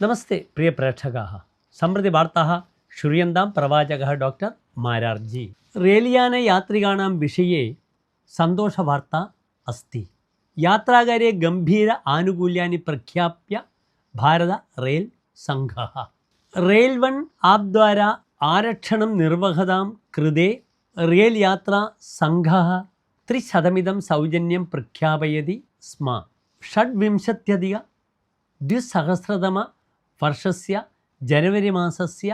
നമസ്തേ പ്രിയ പ്രേക്ഷക സമൃദ്ധി വാർത്ത ശ്രൂയന്താം പ്രവാചക ഡോക്ടർ മാരാർജി. റേലിയാന യാത്രികാണാം വിഷയെ സന്തോഷവാർത്ത അസ്തി യാത്രാകാരെ ഗംഭീര ആനുകൂല്യാനി പ്രഖ്യാപ്യ ഭാരത റേൽ സംഘ റേൽ വൺ ആപ് ദ്വാര ആരക്ഷണം നിർവഹതാം കൃതേ റേൽ യാത്ര സംഘ ത്രിശതമിതം സൗജന്യം പ്രഖ്യാപയതി സ്മ. ഷഡ്വിംശത്യധിക ദ്വിസഹസ്രതമ വർഷസ്യ ജനുവരി മാസസ്യ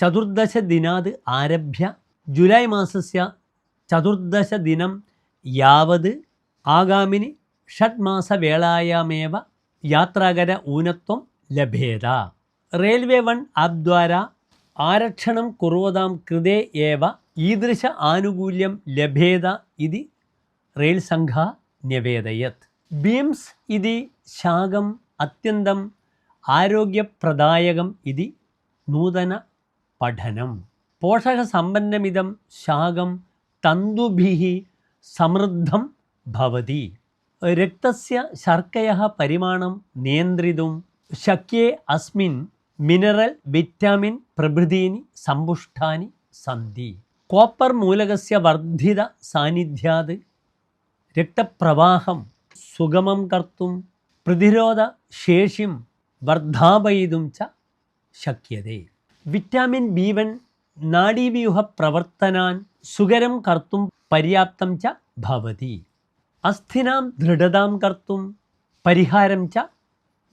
ചതുർദശദിനാത് ആരഭ്യ ജൂലൈ മാസസ്യ ചതുർദശദിനം യാവത് ആഗാമിനി ഷഡ്മാസവേളായാമേവ യാത്രാകര ഊനത്വം ലഭേത. റെയിൽവേ വൺ ആപ് ദ്വാര ആരക്ഷണം കുറവതാം കൃതേ ഏവ ഈദൃശ ആനുകൂല്യം ലഭേത ഇതി റെയിൽസംഘ നിവേദയത് ബീംസ് ഇതി ശാഖം അത്യന്തം ആരോഗ്യപ്രദായകം ഇതി നൂതന പഠനം. പോഷകസമ്പന്നമിതം ശാകം തന്തുഭി സമൃദ്ധം ഭവതി. രക്തസ്യ ശർക്കയ പരിമാണം നിയന്ത്രിതും. ശക്യേ അസ്മിൻ മിനറൽ വിറ്റാമിൻ പ്രഭൃതീനി സമ്പുഷ്ടാനി സന്തി കോപ്പർ മൂലകസ്യ വർദ്ധിത സാന്നിധ്യാത്. രക്തപ്രവാഹം സുഗമം കർത്തും. പ്രതിരോധശേഷിം വർദ്ധാപയിതും ച ശക്യത. വിറ്റാമിൻ ബി വൺ നാഡീവ്യൂഹ പ്രവർത്തനാൻ സുകരം കർത്തും പര്യാപ്തം ച ഭവതി. അസ്ഥിനാം ദൃഢതാം കർത്തും പരിഹാരം ച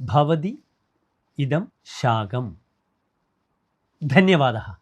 ഭവതി. ഇതം ശാകം ധന്യവാദ.